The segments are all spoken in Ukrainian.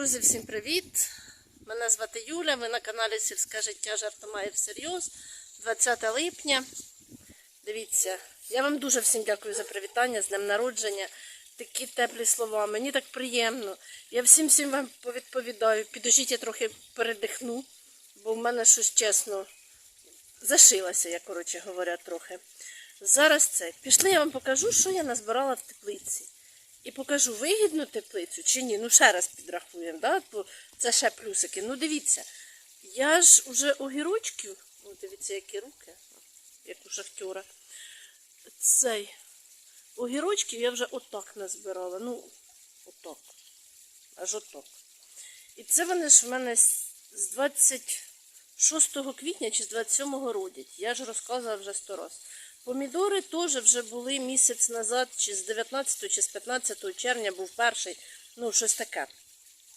Друзі, всім привіт! Мене звати Юля, ви на каналі Сільське життя жартомає всерйоз. 20 липня. Дивіться, я вам дуже всім дякую за привітання з днем народження. Такі теплі слова. Мені так приємно. Я всім всім вам повідповідаю. Підожіть, я трохи передихну, бо в мене щось чесно зашилася, я, коротше говоря, трохи. Зараз це. Пішли, я вам покажу, що я назбирала в теплиці. І покажу вигідну теплицю чи ні. Ну, ще раз підрахуємо, да? бо це ще плюсики. Ну, дивіться, я ж уже огірочків, ну, дивіться, які руки, як у шахтера. Цей огірочків я вже отак назбирала. Ну, отак. Аж отак. І це вони ж в мене з з 26 квітня чи з 27 родять. Я ж розказувала вже сто раз. Помідори теж вже були місяць назад, чи з 19 чи з 15 червня був перший, ну щось таке.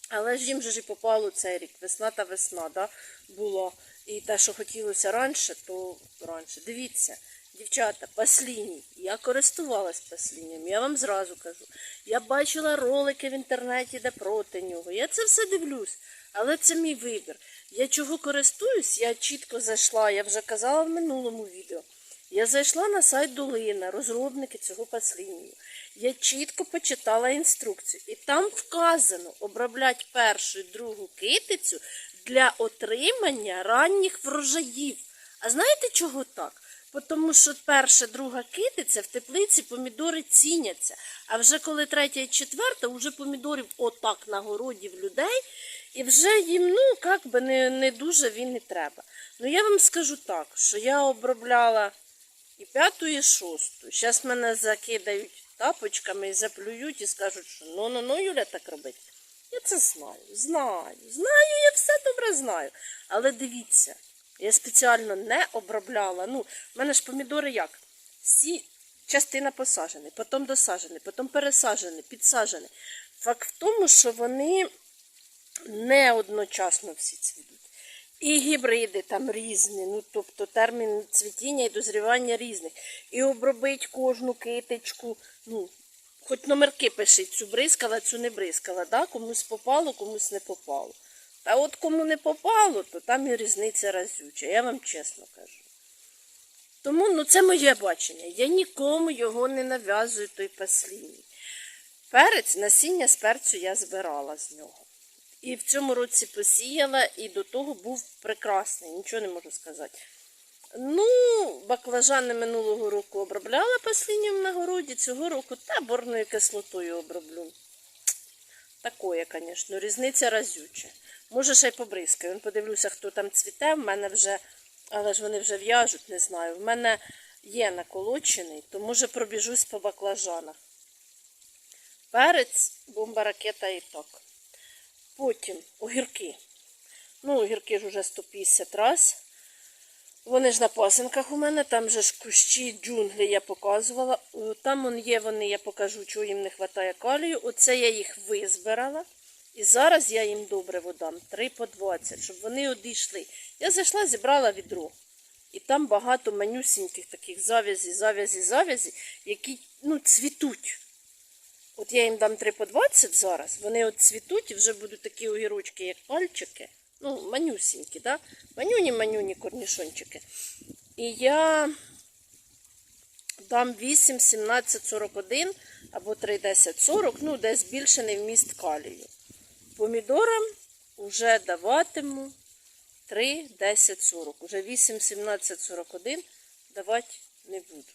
Але ж їм же ж і попало цей рік, весна та весна, да, було. І те, що хотілося раніше, то раніше. Дивіться, дівчата, пасліні. Я користувалась паслінням, я вам зразу кажу. Я бачила ролики в інтернеті, де проти нього. Я це все дивлюсь, але це мій вибір. Я чого користуюсь, я чітко зайшла, я вже казала в минулому відео. Я зайшла на сайт Долина, розробники цього паслінію. Я чітко почитала інструкцію. І там вказано обробляти першу і другу китицю для отримання ранніх врожаїв. А знаєте чого так? Тому що перша, друга китиця в теплиці помідори ціняться. А вже коли третя і четверта, вже помідорів отак на городі в людей, і вже їм, ну, як би не, не дуже він не треба. Ну я вам скажу так, що я обробляла і п'яту, і шосту. Зараз мене закидають тапочками і заплюють і скажуть, що ну ну ну Юля так робить. Я це знаю, знаю, знаю, я все добре знаю. Але дивіться, я спеціально не обробляла. Ну, в мене ж помідори як? Всі частина посаджені, потім досаджені, потім пересаджені, підсаджені. Факт в тому, що вони не одночасно всі цвітуть. І гібриди там різні, ну тобто термін цвітіння і дозрівання різних. І обробить кожну китичку, ну, хоч номерки пишіть, цю бризкала, цю не бризкала. Да? Комусь попало, комусь не попало. Та от кому не попало, то там і різниця разюча, я вам чесно кажу. Тому ну, це моє бачення. Я нікому його не нав'язую той пасліній. Перець, насіння з перцю я збирала з нього. І в цьому році посіяла, і до того був прекрасний, нічого не можу сказати. Ну, баклажани минулого року обробляла паслінням на городі, цього року та борною кислотою оброблю. Такое, звісно, різниця разюча. Може, ще й побризкаю. Подивлюся, хто там цвіте. В мене вже, але ж вони вже в'яжуть, не знаю. В мене є наколочений, то може пробіжусь по баклажанах. Перець, бомба, ракета і так. Потім огірки. Ну, огірки ж уже 150 раз. Вони ж на пасинках у мене, там же ж кущі джунглі я показувала. Там вон є вони, я покажу, чого їм не вистачає калію. Оце я їх визбирала. І зараз я їм добре водам 3 по 20, щоб вони одійшли. Я зайшла, зібрала відро. І там багато манюсіньких таких завязі, завязі, завязі, які ну, цвітуть. От я їм дам 3 по 20 зараз, вони от цвітуть і вже будуть такі огірочки, як пальчики. Ну, манюсінькі, да? Манюні, манюні корнішончики. І я дам 8, 17, 41 або 3, 10, 40, ну, десь збільшений вміст калію. Помідорам вже даватиму 3, 10, 40. Уже 8, 17, 41 давати не буду.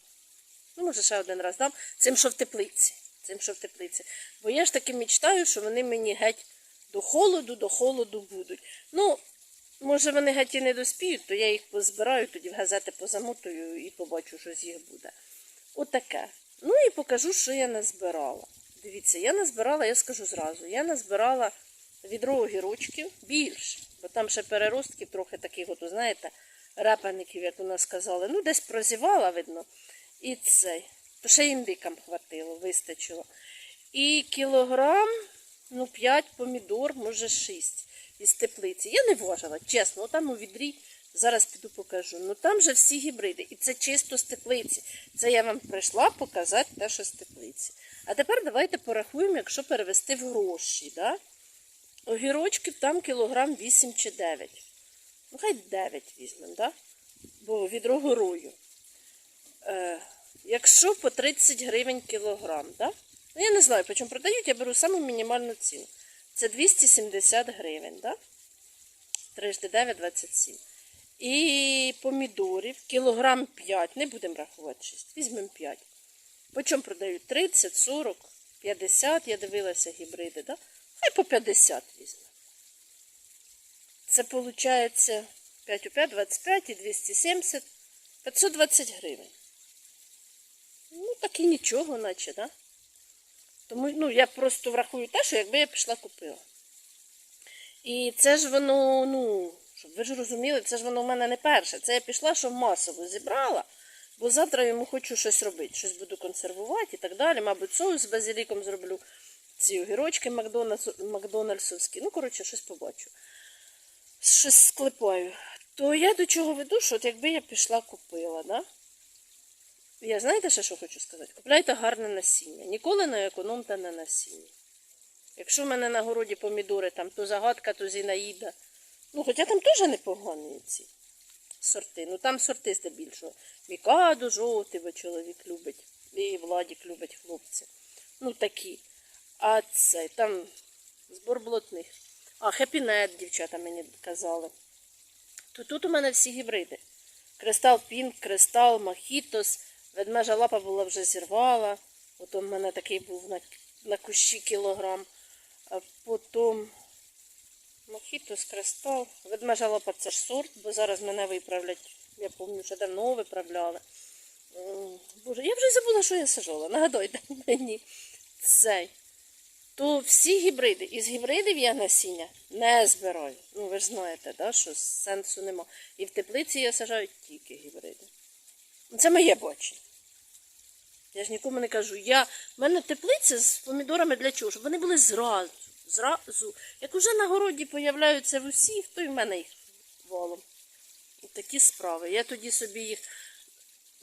Ну, може, ще один раз дам. Цим, що в теплиці. Цим, що в теплиці. Бо я ж таки мечтаю, що вони мені геть до холоду, до холоду будуть. Ну, може, вони геть і не доспіють, то я їх позбираю, тоді в газети позамотую і побачу, що з їх буде. Отаке. Ну і покажу, що я назбирала. Дивіться, я назбирала, я скажу зразу, я назбирала відро огірочків більше, бо там ще переростків трохи таких, от, знаєте, репаників, як у нас сказали. Ну, десь прозівала, видно. І цей. То ще індикам хватило, вистачило. І кілограм, ну, 5 помідор, може 6 із теплиці. Я не важила, чесно, там у відрі, зараз піду покажу. Ну там же всі гібриди. І це чисто з теплиці. Це я вам прийшла показати те, що з теплиці. А тепер давайте порахуємо, якщо перевести в гроші. Да? огірочків там кілограм 8 чи 9. Ну, хай 9 візьмемо, да? бо відро горою. Е, якщо по 30 гривень кілограм, да? ну, я не знаю, по чому продають, я беру саму мінімальну ціну. Це 270 гривень, да? 3 9, 27. І помідорів кілограм 5, не будемо рахувати 6, візьмемо 5. По чому продають? 30, 40, 50, я дивилася гібриди, да? Хай по 50 візьме. Це виходить 5 у 5, 25 і 270, 520 гривень. Так і нічого, наче, да? Тому ну, я просто врахую те, що якби я пішла купила. І це ж воно, ну, щоб ви ж розуміли, це ж воно в мене не перше. Це я пішла, що масово зібрала, бо завтра йому хочу щось робити. Щось буду консервувати і так далі. Мабуть, соус з базиліком зроблю. Ці огірочки Макдональдсовські. Ну, коротше, щось побачу. Щось склепаю. То я до чого веду, що от якби я пішла купила, да? Я знаєте ще, що хочу сказати? Купляйте гарне насіння. Ніколи не економте на насінні. Якщо в мене на городі помідори, там то загадка, то зінаїда. Ну, хоча там теж непогані ці сорти. Ну там сорти здебільшого. Мікаду, жовтий, бо чоловік любить. І Владік любить хлопці. Ну такі. А це там збор блатних. А, хепінет, дівчата мені казали. То тут у мене всі гібриди. Кристал Пінк, Кристал, Мохітос. Ведмежа лапа була вже зірвала. От у мене такий був на, на кущі кілограм. А потім Мохітос, Кристал. Ведмежа лапа це ж сорт, бо зараз мене виправлять. Я пам'ятаю, що давно виправляли. Боже, я вже забула, що я сажала. Нагадайте мені цей. То всі гібриди. Із гібридів я насіння не збираю. Ну, ви ж знаєте, да, що сенсу нема. І в теплиці я сажаю тільки гібриди. Це моє бачення. Я ж нікому не кажу. Я... В мене теплиця з помідорами для чого? Щоб вони були зразу. Зразу. Як уже на городі появляються в усіх, то і в мене їх валом. І такі справи. Я тоді собі їх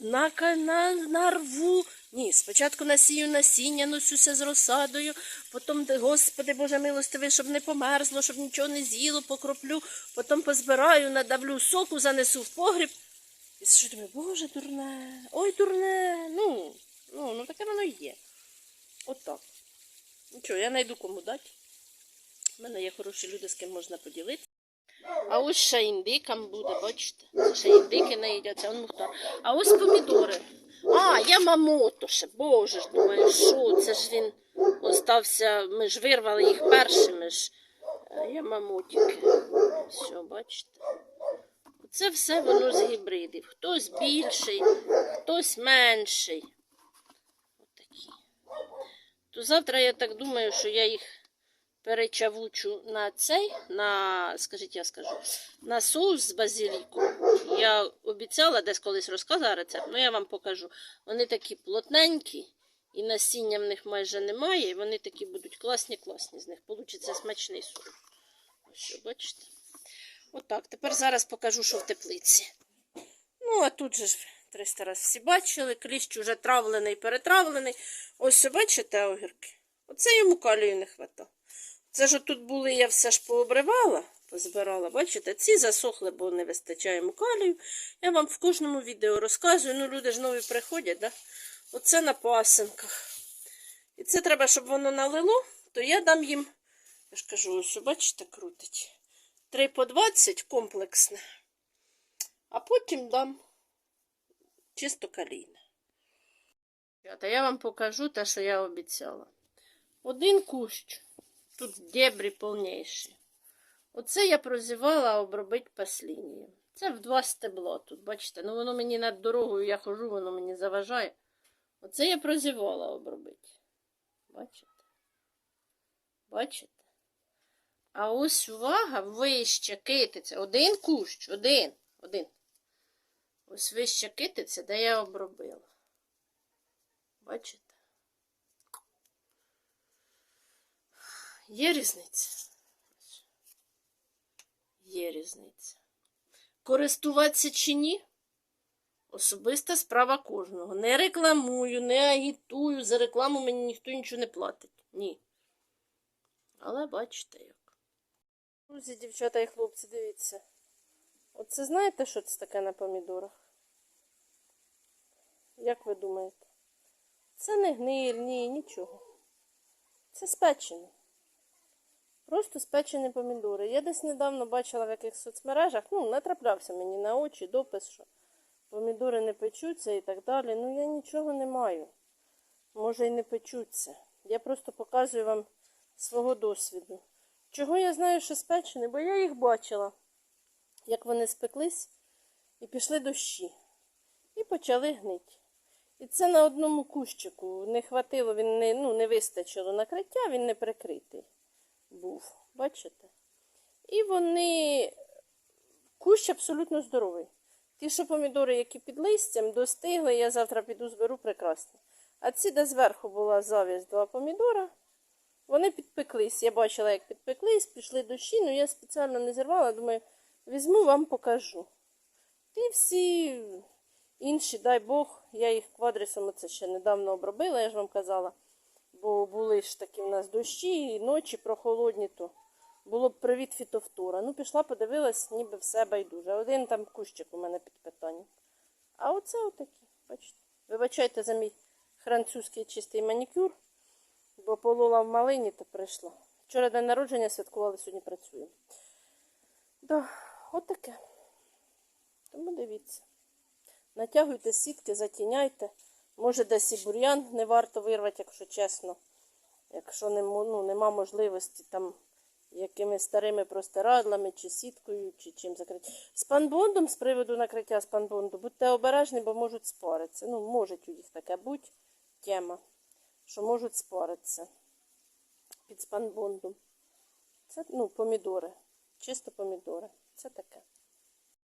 на, на, нарву. Ні, спочатку насію насіння, носюся з розсадою, потім, Господи Боже милостивий, щоб не померзло, щоб нічого не з'їло, покроплю, потім позбираю, надавлю соку, занесу в погріб. І що думаю, Боже, дурне, ой, дурне. Ну, ну, ну таке воно і є. Отак. Нічого, я знайду кому дати. У мене є хороші люди, з ким можна поділитися. А ось ще індикам буде, бачите? Ще індики не їдяться, он мухтар. А ось помідори. А, я мамото ще, боже ж, думаю, що це ж він остався, ми ж вирвали їх першими ж. А я мамотики. Все, бачите. Це все воно з гібридів. Хтось більший, хтось менший. Отакі. То завтра я так думаю, що я їх перечавучу на цей, на, скажіть, я скажу, на соус з базиліком. Я обіцяла десь колись розказала рецепт, ну я вам покажу. Вони такі плотненькі, і насіння в них майже немає, і вони такі будуть класні-класні. З них получиться смачний суп. Ось що, бачите? Отак. Тепер зараз покажу, що в теплиці. Ну, а тут же ж 300 раз всі бачили, кліщ уже травлений, перетравлений. Ось бачите огірки. Оце йому калію не хватало. Це ж тут були, я все ж пообривала, позбирала. Бачите, ці засохли, бо не вистачає йому калію. Я вам в кожному відео розказую. Ну, люди ж нові приходять, да? Оце на пасенках. І це треба, щоб воно налило, то я дам їм, я ж кажу, ось, бачите, крутить. 3 по 20 комплексне. А потім дам чисто калійне. Та я вам покажу те, що я обіцяла. Один кущ. Тут дебрі повніші. Оце я прозівала обробити паслінію. Це в два стебла тут, бачите, ну воно мені над дорогою я хожу, воно мені заважає. Оце я прозівала обробити. Бачите? Бачите? А ось увага, вище китиця. Один кущ, один, один. Ось вище китиця, де я обробила. Бачите? Є різниця? Є різниця. Користуватися чи ні? Особиста справа кожного. Не рекламую, не агітую. За рекламу мені ніхто нічого не платить. Ні. Але бачите як. Друзі, дівчата і хлопці, дивіться. Оце знаєте, що це таке на помідорах? Як ви думаєте? Це не гниль, ні, нічого. Це спечені. Просто спечені помідори. Я десь недавно бачила в якихось соцмережах, ну, натраплявся мені на очі допис, що помідори не печуться і так далі. Ну, я нічого не маю. Може, і не печуться. Я просто показую вам свого досвіду. Чого я знаю, що спечені? Бо я їх бачила, як вони спеклись і пішли дощі. І почали гнити. І це на одному кущику. Не хватило, він не, ну, не вистачило накриття, він не прикритий був. Бачите? І вони. Кущ абсолютно здоровий. Ті, що помідори, які під листям, достигли, я завтра піду зберу прекрасні. А ці, де зверху була завість два помідора, вони підпеклись. Я бачила, як підпеклись, пішли дощі, ну я спеціально не зірвала, думаю, візьму вам покажу. І всі інші, дай Бог, я їх квадрисом оце ще недавно обробила, я ж вам казала. Бо були ж такі в нас дощі, і ночі прохолодні, то було б привіт фітофтора. Ну, пішла, подивилась, ніби все байдуже. Один там кущик у мене під питанням. А оце отакі, бачите. Вибачайте за мій французький чистий манікюр, бо полола в малині, то прийшла. Вчора день народження святкували, сьогодні працюємо. Да, отаке. Тому дивіться. Натягуйте сітки, затіняйте. Може, десь і бур'ян не варто вирвати, якщо чесно. Якщо не, ну, нема можливості там якимись старими простирадлами, чи сіткою, чи чим закрити. З панбондом, з приводу накриття з панбонду, будьте обережні, бо можуть спаритися. Ну, може у їх таке бути тема, що можуть спаритися під спанбондом. Це ну, помідори. Чисто помідори. Це таке.